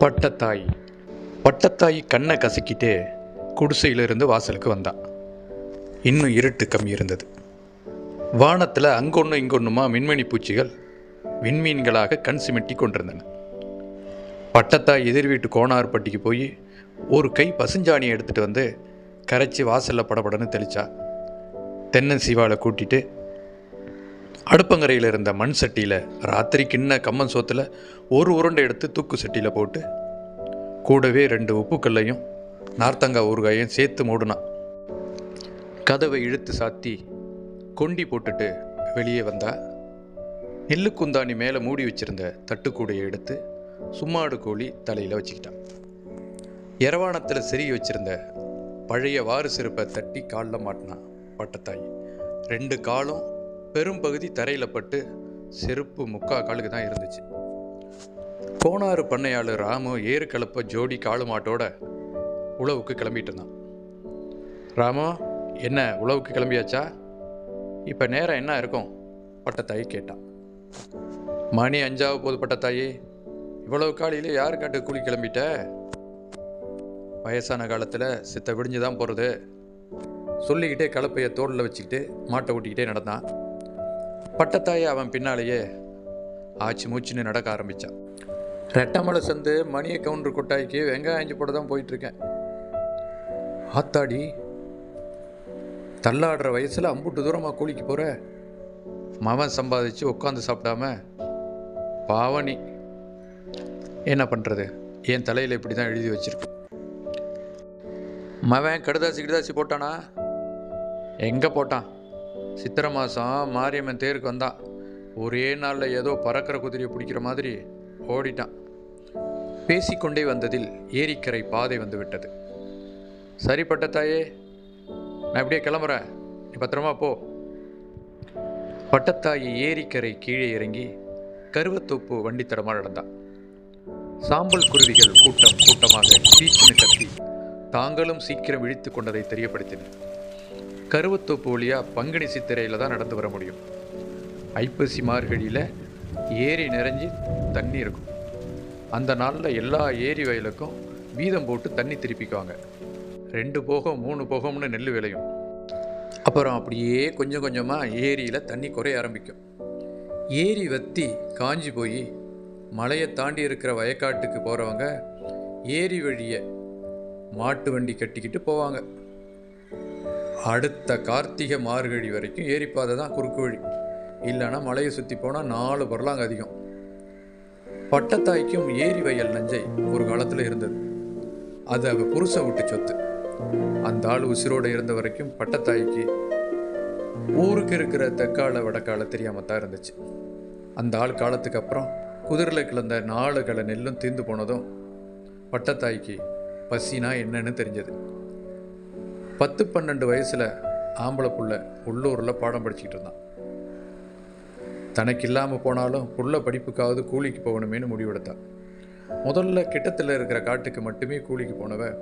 பட்டத்தாய். பட்டத்தாய் கண்ணை கசக்கிட்டே குடிசையிலிருந்து வாசலுக்கு வந்தா. இன்னும் இருட்டு கம்மி இருந்தது. வானத்தில் அங்கொன்று இங்கொன்றுமா மின்மணி பூச்சிகள் விண்மீன்களாக கண் சிமிட்டி கொண்டிருந்தன. பட்டத்தாய் எதிர் வீட்டு கோணார்பட்டிக்கு போய் ஒரு கை பசுஞ்சாணியை எடுத்துகிட்டு வந்து கரைச்சி வாசலில் படபடன்னு தெளிச்சா. தென்னன் சிவாவை கூட்டிட்டு அடுப்பங்கரையில் இருந்த மண் சட்டியில் ராத்திரி கிண்ண கம்மன் சோத்தில் ஒரு உருண்டை எடுத்து தூக்கு சட்டியில் போட்டு கூடவே ரெண்டு உப்புக்கல்லையும் நார்த்தங்காய் ஊறுகாயும் சேர்த்து மூடினான் கதவை இழுத்து சாத்தி கொண்டி போட்டுட்டு வெளியே வந்தா நெல்லு குந்தாணி மேலே மூடி வச்சிருந்த தட்டுக்கூடையை எடுத்து சும்மாடு கோழி தலையில் வச்சுக்கிட்டான். இரவாணத்தில் செருகி வச்சிருந்த பழைய வாறு செருப்பை தட்டி காலில் மாட்டினான் பட்டத்தாய். ரெண்டு காலும் பெரும் பகுதி தரையில் பட்டு செருப்பு முக்கா காலுக்கு தான் இருந்துச்சு. கோனாறு பண்ணையாளர் ராமு ஏறு கலப்ப ஜோடி காளு மாட்டோட உழவுக்கு கிளம்பிட்டு இருந்தான் ராமு என்ன உழவுக்கு கிளம்பியாச்சா? இப்போ நேரம் என்ன இருக்கும்? பட்டத்தாயி கேட்டான். மணி அஞ்சாவது போது பட்டத்தாயி இவ்வளவு காலையில் யார் காட்டு கூலி கிளம்பிட்ட? வயசான காலத்தில் சித்த விடிஞ்சு தான் போகிறது சொல்லிக்கிட்டே கலப்பையை தோளில் வச்சுக்கிட்டு மாட்டை ஓட்டிக்கிட்டே நடந்தான். பட்டத்தாயை அவன் பின்னாலேயே ஆச்சு மூச்சுன்னு நடக்க ஆரம்பித்தான் ரெட்டமலை சந்து மணிய கவுண்டர் கொட்டாய்க்கு வெங்காயம் அஞ்சு போட தான் போயிட்டுருக்கேன். ஆத்தாடி தள்ளாடுற வயசில் அம்புட்டு தூரமாக கூலிக்கு போகிற மவன் சம்பாதிச்சு உட்காந்து சாப்பிடாம? பாவனி. என்ன பண்ணுறது என் தலையில் இப்படி தான் எழுதி வச்சிருக்கு. மவன் கடுதாசி கிடுதாசி போட்டானா? எங்கே போட்டான்? சித்திரை மாதம் மாரியம்மன் தேருக்கு வந்தான். ஒரே நாளில் ஏதோ பறக்கிற குதிரையை பிடிக்கிற மாதிரி ஓடிட்டான். பேசிக்கொண்டே வந்ததில் ஏரிக்கரை பாதை வந்து விட்டது சரிப்பட்ட தாயே நான் இப்படியே கிளம்புறேன். நீ பத்திரமா போ. பட்டத்தாயி ஏரிக்கரை கீழே இறங்கி கருவத்தோப்பு வண்டித்தடமாக நடந்தான். சாம்பல் குருவிகள் கூட்டம் கூட்டமாக சீக்கிரம் கத்தி தாங்களும் சீக்கிரம் இழித்து கொண்டதை தெரியப்படுத்தின. கருவத்தோப்பு வழியாக பங்குனி சித்திரையில் தான் நடந்து வர முடியும். ஐப்பசி மார்கழியில் ஏரி நிறைஞ்சி தண்ணி இருக்கும். அந்த நாளில் எல்லா ஏரி வயலுக்கும் வீதம் போட்டு தண்ணி திருப்பிக்குவாங்க. ரெண்டு போகம் மூணு போகம்னு நெல் விளையும். அப்புறம் அப்படியே கொஞ்சம் கொஞ்சமாக ஏரியில் தண்ணி குறைய ஆரம்பிக்கும். ஏரி வத்தி காஞ்சி போய் மலையை தாண்டி இருக்கிற வயக்காட்டுக்கு போகிறவங்க ஏரி வழியை மாட்டு வண்டி கட்டிக்கிட்டு போவாங்க. அடுத்த கார்த்திகை மார்கழி வரைக்கும் ஏரிப்பாதை தான் குறுக்கு வழி. இல்லைன்னா மலையை சுற்றி போனால் நாலு வரலாங்க அதிகம். பட்டத்தாய்க்கும் ஏரி வயல் நஞ்சை ஒரு காலத்தில் இருந்தது. அது அவ புருஷன் விட்டு சொத்து. அந்த ஆள் உசிரோடு இருந்த வரைக்கும் பட்டத்தாய்க்கு ஊருக்கு இருக்கிற தெக்கால வடக்கால தெரியாமல் தான் இருந்துச்சு. அந்த ஆள் காலத்துக்கு அப்புறம் குதிரையில் கிளந்த நாலு கலை நெல்லும் தீர்ந்து போனதும் பட்டத்தாய்க்கு பசினா என்னன்னு தெரிஞ்சது. பத்து பன்னெண்டு வயசில் ஆம்பளை புள்ள உள்ளூரில் பாடம் படிச்சுக்கிட்டு இருந்தான். தனக்கு இல்லாமல் போனாலும் புள்ள படிப்புக்காவது கூலிக்கு போகணுமேனு முடிவெடுத்தான் முதல்ல கிட்டத்தில் இருக்கிற காட்டுக்கு மட்டுமே கூலிக்கு போனவ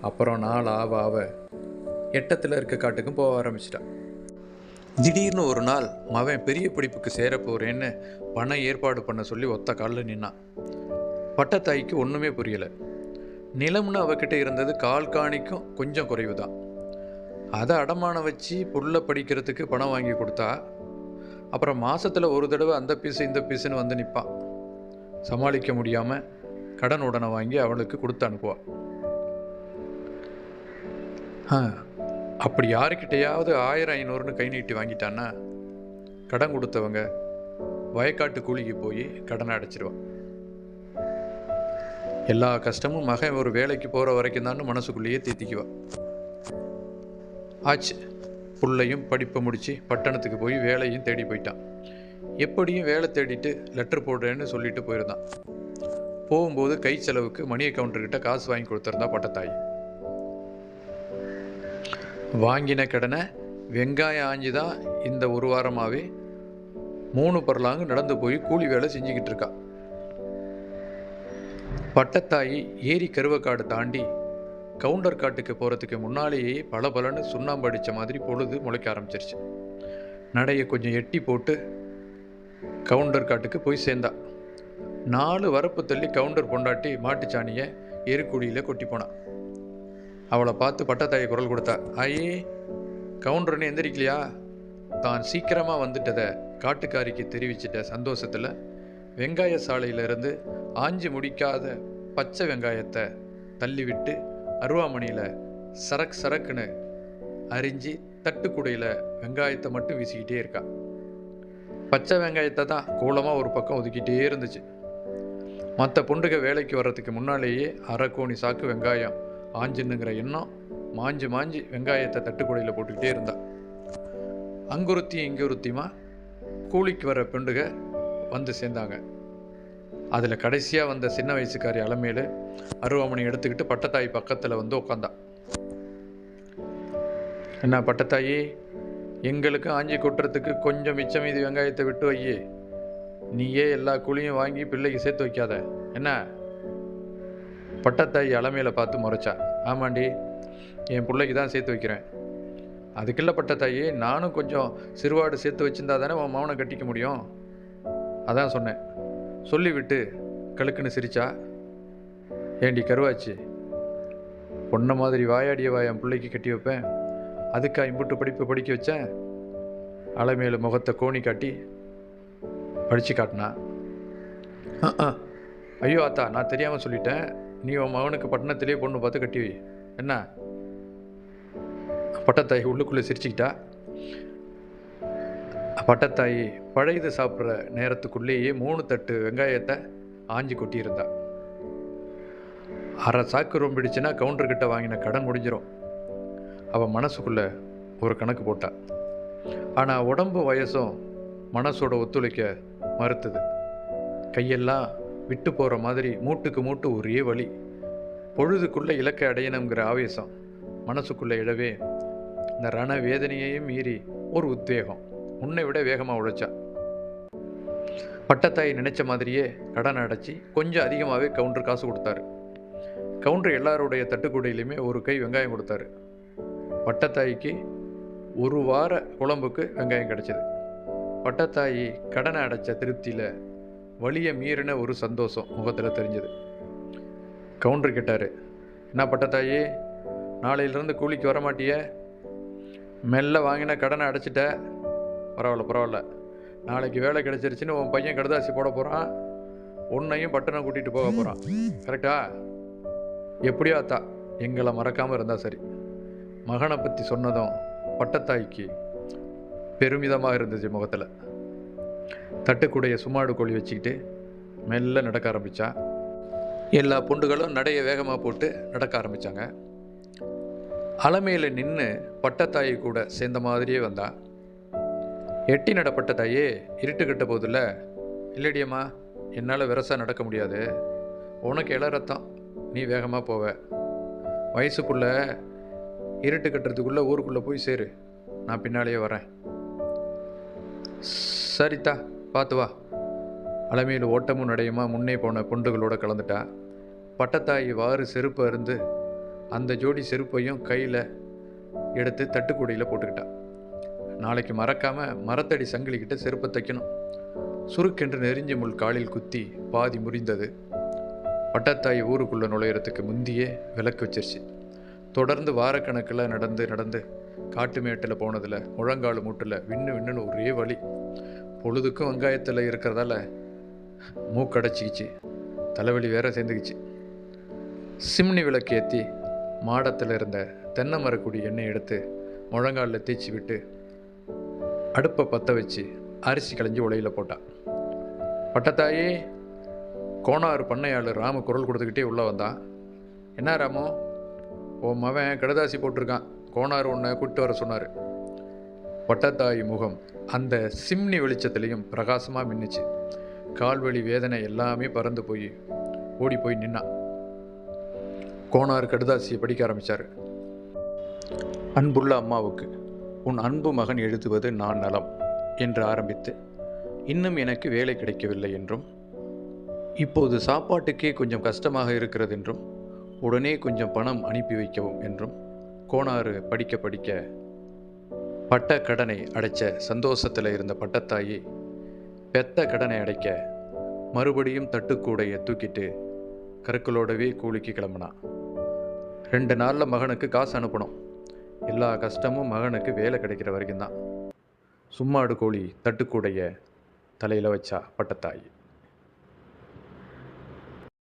அப்புறம் நாள் ஆவ ஆவ எட்டத்தில் இருக்க காட்டுக்கும் போக ஆரம்பிச்சிட்டான் திடீர்னு ஒரு நாள் மவன் பெரிய படிப்புக்கு சேர போகிறேன்னு பணம் ஏற்பாடு பண்ண சொல்லி ஒத்த காலில் நின்னான். பட்டத்தாய்க்கு ஒன்றுமே புரியலை. நிலம்னு அவகிட்ட இருந்தது கால் காணிக்கும் கொஞ்சம் குறைவு தான் அதை அடமானம் வச்சு புள்ள படிக்கிறதுக்கு பணம் வாங்கி கொடுத்தா அப்புறம் மாதத்தில் ஒரு தடவை அந்த பீஸு இந்த பீஸுன்னு வந்து நிற்பான் சமாளிக்க முடியாமல் கடன் உடனே வாங்கி அவளுக்கு கொடுத்து அனுப்புவாள் ஆ அப்படி யாருக்கிட்டையாவது ஆயிரம் ஐநூறுன்னு கை நீட்டி வாங்கிட்டான்னா கடன் கொடுத்தவங்க வயக்காட்டு கூலிக்கு போய் கடனை அடைச்சிருவான் எல்லா கஷ்டமும் மகன் ஒரு வேலைக்கு போகிற வரைக்கும் தான் மனசுக்குள்ளேயே தீத்திக்குவான் ஆச்சு. புள்ளையும் படிப்பை முடித்து பட்டணத்துக்கு போய் வேலையும் தேடி போயிட்டான். எப்படியும் வேலை தேடிட்டு லெட்டர் போடுறேன்னு சொல்லிட்டு போயிருந்தான். போகும்போது கை செலவுக்கு மணி கவுண்டர்கிட்ட காசு வாங்கி கொடுத்துருந்தா பட்டத்தாய். வாங்கின கடனை வெங்காயம் ஆஞ்சி தான் இந்த ஒரு வாரமாகவே மூணு பரலாங்கு நடந்து போய் கூலி வேலை செஞ்சுக்கிட்டு இருக்கா. பட்டத்தாயி ஏரி கருவக்காடு தாண்டி கவுண்டர் காட்டுக்கு போகிறதுக்கு முன்னாலேயே பல பலன்னு சுண்ணாம்பு அடித்த மாதிரி பொழுது முளைக்க ஆரம்பிச்சிருச்சு. நடையை கொஞ்சம் எட்டி போட்டு கவுண்டர் காட்டுக்கு போய் சேர்ந்தா. நாலு வரப்பு தள்ளி கவுண்டர் பொண்டாட்டி மாட்டுச்சாணியை எருக்குழியில் கொட்டி போனான் அவளை பார்த்து பட்டத்தாயை குரல் கொடுத்தா ஐயே கவுண்டர்னு எந்திரிக்கலையா? தான் சீக்கிரமாக வந்துட்டதை காட்டுக்காரிக்கு தெரிவிச்சிட்ட சந்தோஷத்தில் வெங்காய சாலையிலிருந்து ஆஞ்சி முடிக்காத பச்சை வெங்காயத்தை தள்ளிவிட்டு அருவாமணியில் சரக் சரக்குன்னு அரிஞ்சு தட்டுக்குடையில் வெங்காயத்தை மட்டும் வீசிக்கிட்டே இருக்கா. பச்சை வெங்காயத்தை தான் கூலமாக ஒரு பக்கம் ஒதுக்கிட்டே இருந்துச்சு. மற்ற பொண்டுக வேலைக்கு வர்றதுக்கு முன்னாலேயே அரை கோணி சாக்கு வெங்காயம் ஆஞ்சுன்னுங்கிற எண்ணம் மாஞ்சு மாஞ்சு வெங்காயத்தை தட்டுக்குடையில் போட்டுக்கிட்டே இருந்தா. அங்குருத்தி இங்குருத்தியுமா கூலிக்கு வர பெண்டுக வந்து சேர்ந்தாங்க. அதில் கடைசியாக வந்த சின்ன வயசுக்காரி அலமேலு அருவாமணி எடுத்துக்கிட்டு பட்டத்தாய் பக்கத்தில் வந்து உட்காந்தா என்ன பட்டத்தாயி எங்களுக்கு ஆஞ்சி கொட்டுறதுக்கு கொஞ்சம் மிச்சம் மீதி வெங்காயத்தை விட்டு வையே. நீயே எல்லா கூலியும் வாங்கி பிள்ளைக்கு சேர்த்து வைக்காத. என்ன? பட்டத்தாய் அலமையில பார்த்து முறைச்சா. ஆமாண்டி என் பிள்ளைக்கு தான் சேர்த்து வைக்கிறேன். அதுக்கில்ல பட்டத்தாயி நானும் கொஞ்சம் சிறுவாடு சேர்த்து வச்சிருந்தா தானே உன் மௌனை கட்டிக்க முடியும்? அதான் சொன்னேன். சொல்லிவிட்டு கழுக்குன்னு சிரிச்சா ஏண்டி கருவாச்சு பொண்ணை மாதிரி வாயாடிய என் பிள்ளைக்கு கட்டி வைப்பேன். அதுக்கா இம்புட்டு படிப்பு படிக்க வச்சேன். அலைமையில் முகத்தை கோணி காட்டி படித்து காட்டினா ஐயோ ஆத்தா நான் தெரியாமல் சொல்லிட்டேன். நீ உன் மகனுக்கு பட்டணத்திலே பொண்ணு பார்த்து கட்டி வை. என்ன? பட்டத்தை உள்ளுக்குள்ளே சிரிச்சுக்கிட்டா பட்டத்தாயி பழையது சாப்பிட்ற நேரத்துக்குள்ளேயே மூணு தட்டு வெங்காயத்தை ஆஞ்சி கொட்டியிருந்தா. அரை சாக்கு ரொம்பிடுச்சுன்னா கவுண்டர்கிட்ட வாங்கின கடன் முடிஞ்சிடும் அவன் மனசுக்குள்ள ஒரு கணக்கு போட்டாள் ஆனால் உடம்பு வயசும் மனசோட ஒத்துழைக்க மறுத்தது. கையெல்லாம் விட்டு போகிற மாதிரி மூட்டுக்கு மூட்டு ஒரே வழி பொழுதுக்குள்ளே இலக்கை அடையணுங்கிற ஆவேசம் மனசுக்குள்ளே இழவே இந்த ரண வேதனையையும் மீறி ஒரு உத்வேகம். உன்னை விட வேகமாக உழைச்சா. பட்டத்தாய் நினைச்ச மாதிரியே கடன் அடைச்சி கொஞ்சம் அதிகமாகவே கவுண்டர் காசு கொடுத்தாரு. கவுண்டர் எல்லாருடைய தட்டுக்கூடையிலையுமே ஒரு கை வெங்காயம் கொடுத்தாரு. பட்டத்தாய்க்கு ஒரு வார குழம்புக்கு வெங்காயம் கிடைச்சது. பட்டத்தாயி கடனை அடைச்ச திருப்தியில் வலியை மீறின ஒரு சந்தோஷம் முகத்தில் தெரிஞ்சது. கவுண்டர் கேட்டார் என்ன பட்டத்தாயி நாளையிலிருந்து கூலிக்கு வரமாட்டிய? மெல்ல வாங்கின கடனை அடைச்சிட்ட. பரவாயில்ல பரவாயில்ல. நாளைக்கு வேலை கிடைச்சிருச்சுன்னு உன் பையன் கடுதாசி போட போகிறான் உன்னையும் பட்டணம் கூட்டிகிட்டு போக போகிறான் கரெக்டா எப்படியோ அத்தா எங்களை மறக்காமல் இருந்தால் சரி. மகனை பற்றி சொன்னதும் பட்டத்தாய்க்கு பெருமிதமாக இருந்துச்சு முகத்தில். தட்டுக்குடைய சுமாடு கோழி வச்சுக்கிட்டு மெல்ல நடக்க ஆரம்பித்தா எல்லா பொண்டுகளும் நடைய வேகமாக போட்டு நடக்க ஆரம்பித்தாங்க அலமையில் நின்று பட்டத்தாயி கூட சேர்ந்த மாதிரியே வந்தா. எட்டி நடப்பட்ட தாயே இருட்டு கட்ட போதில்ல? இல்லடியம்மா என்னால் விரசா நடக்க முடியாது. உனக்கு இள ரத்தம். நீ வேகமாக போவ. வயசுக்குள்ள இருட்டு கட்டுறதுக்குள்ளே ஊருக்குள்ளே போய் சேரு. நான் பின்னாலேயே வரேன். சரித்தா பார்த்து வா. அலமையில் ஓட்டமும் நடையுமா முன்னே போன பொண்டுகளோட கலந்துட்டா. பட்டத்தாயி வாறு செருப்பை இருந்து அந்த ஜோடி செருப்பையும் கையில் எடுத்து தட்டுக்கூடையில் போட்டுக்கிட்டா. நாளைக்கு மறக்காமல் மரத்தடி சங்கிலிக்கிட்ட செருப்பை தைக்கணும். சுருக்கென்று நெறிஞ்ச முள் காலில் குத்தி பாதி முறிந்தது. பட்டத்தாய் ஊருக்குள்ளே நுழையிறதுக்கு முந்தியே விளக்கு வச்சிருச்சு. தொடர்ந்து வாரக்கணக்கில் நடந்து நடந்து காட்டு மேட்டில் போனதில் முழங்கால் மூட்டில் விண்ணு விண்ணுன்னு ஒரே வழி பொழுதுக்கும் வெங்காயத்தில் இருக்கிறதால மூக்கடைச்சிக்கிச்சு. தலைவலி வேற சேர்ந்துக்கிச்சு. சிம்னி விளக்கு ஏற்றி மாடத்தில் இருந்த தென்னை மரக்குடி எண்ணெய் எடுத்து முழங்காலில் தேய்ச்சி விட்டு அடுப்பை பற்ற வச்சு அரிசி களைஞ்சி உலையில் போட்டான் பட்டத்தாயி கோணாறு பண்ணையாளர் ராம குரல் கொடுத்துக்கிட்டே உள்ளே வந்தான் என்ன ராமோ? உன் மவன் கடதாசி போட்டிருக்கான். கோணார் உன்னை கூப்பிட்டு வர சொன்னார். பட்டத்தாய் முகம் அந்த சிம்னி வெளிச்சத்துலேயும் பிரகாசமாக மின்னுச்சு. கால்வழி வேதனை எல்லாமே பறந்து போய் ஓடி போய் நின்னான் கோணார் கடுதாசியை படிக்க ஆரம்பித்தார் அன்புள்ள அம்மாவுக்கு உன் அன்பு மகன் எழுதுவது நான் நலம் என்று ஆரம்பித்து இன்னும் எனக்கு வேலை கிடைக்கவில்லை என்றும் இப்போது சாப்பாட்டுக்கே கொஞ்சம் கஷ்டமாக இருக்கிறது என்றும் உடனே கொஞ்சம் பணம் அனுப்பி வைக்கவும் என்றும் கோணாறு படிக்க படிக்க பட்ட கடனை அடைச்ச சந்தோஷத்தில் இருந்த பட்டத்தாயி பெத்த கடனை அடைக்க மறுபடியும் தட்டுக்கூடைய தூக்கிட்டு கருக்களோடவே கூலிக்கு கிளம்புனான் ரெண்டு நாளில் மகனுக்கு காசு அனுப்பணும். எல்லா கஷ்டமும் மகனுக்கு வேலை கிடைக்கிற வரைக்கும் தான் சும்மாடு கோழி தட்டுக்கூடைய தலையில் வச்சா பட்டத்தாயி.